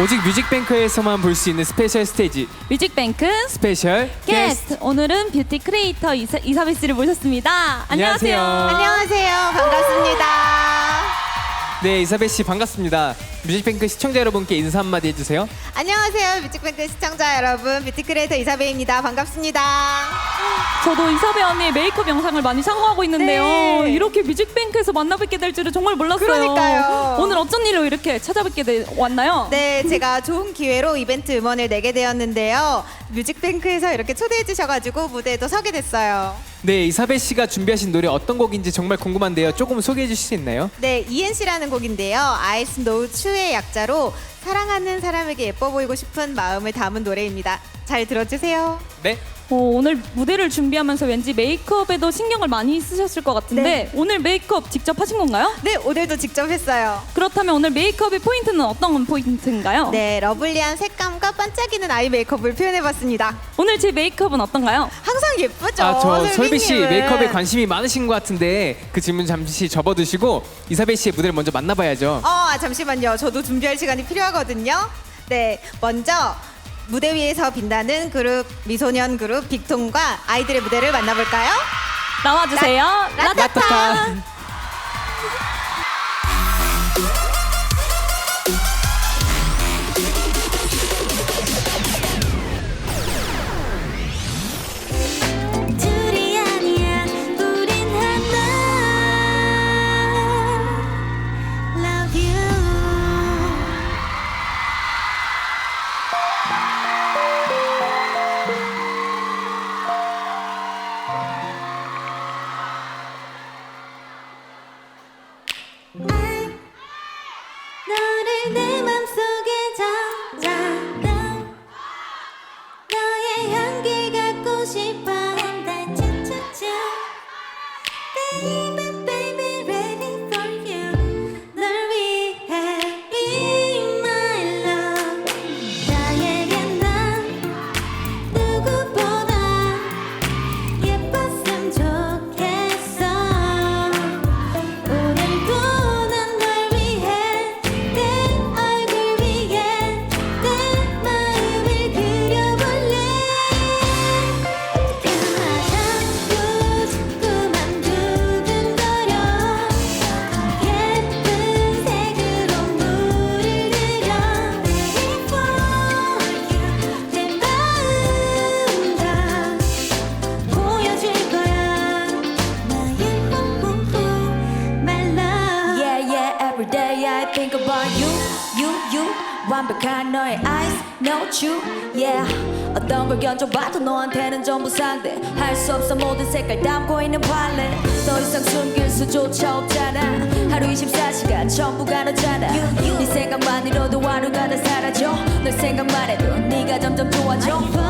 오직 뮤직뱅크에서만 볼 수 있는 스페셜 스테이지 뮤직뱅크 스페셜 게스트 게스트 오늘은 뷰티 크리에이터 이사, 이사벨 씨를 모셨습니다. 안녕하세요. 안녕하세요. 안녕하세요. 반갑습니다. 네 이사벨 씨 반갑습니다 뮤직뱅크 시청자 여러분께 인사 한마디 해주세요 안녕하세요. 뮤직뱅크 시청자 여러분. 뷰티 크리에이터 이사배입니다. 반갑습니다. 저도 이사벨 언니의 메이크업 영상을 많이 참고하고 있는데요. 네. 이렇게 뮤직뱅크에서 만나뵙게 될 줄은 정말 몰랐어요. 그러니까요. 오늘 어쩐 일로 이렇게 찾아뵙게 되, 왔나요? 네, 제가 좋은 기회로 이벤트 음원을 내게 되었는데요. 뮤직뱅크에서 이렇게 초대해 주셔가지고 무대에도 서게 됐어요. 네 이사벨 씨가 준비하신 노래 어떤 곡인지 정말 궁금한데요 조금 소개해 주실 수 있나요? 네, ENC라는 곡인데요. Ice No Chu의 약자로 사랑하는 사람에게 예뻐 보이고 싶은 마음을 담은 노래입니다. 잘 들어주세요. 네 어, 오늘 무대를 준비하면서 왠지 메이크업에도 신경을 많이 쓰셨을 것 같은데 네. 오늘 메이크업 직접 하신 건가요? 네, 오늘도 직접 했어요. 그렇다면 오늘 메이크업의 포인트는 어떤 포인트인가요? 네, 러블리한 색감과 반짝이는 아이 메이크업을 표현해봤습니다. 오늘 제 메이크업은 어떤가요? 항상 예쁘죠? 아 저 설비 씨 선생님은. 메이크업에 관심이 많으신 것 같은데 그 질문 잠시 접어두시고 이사벨 씨의 무대를 먼저 만나봐야죠 어, 아, 잠시만요. 저도 준비할 시간이 필요하거든요. 네, 먼저 무대 위에서 빛나는 그룹 미소년 그룹 빅톤과 아이들의 무대를 만나볼까요? 나와주세요. 라- 라타타. 라타타. 완벽한 너의 eyes, no you, yeah. 어떤 걸 견뎌봐도 너한테는 전부 상대. 할 수 없어 모든 색깔 담고 있는 팔레. 더 이상 숨길 수조차 없잖아. 하루 24시간 전부가 너잖아. 네 생각만으로도 하루가 다 사라져. 널 생각만 해도 네가 점점 좋아져.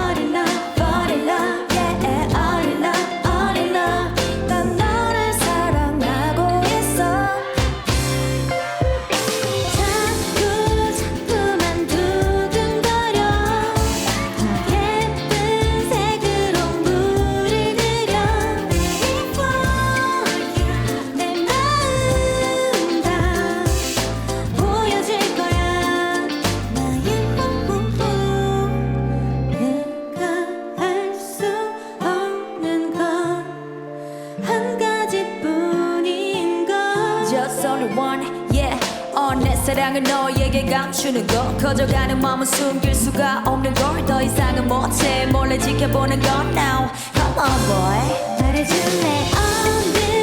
One, yeah. 어, 내 사랑을 너에게 감추는 거 커져가는 마음은 숨길 수가 없는 걸. 더 이상은 못해. 몰래 지켜보는 건 now. Come on boy. 말해줄래? 오늘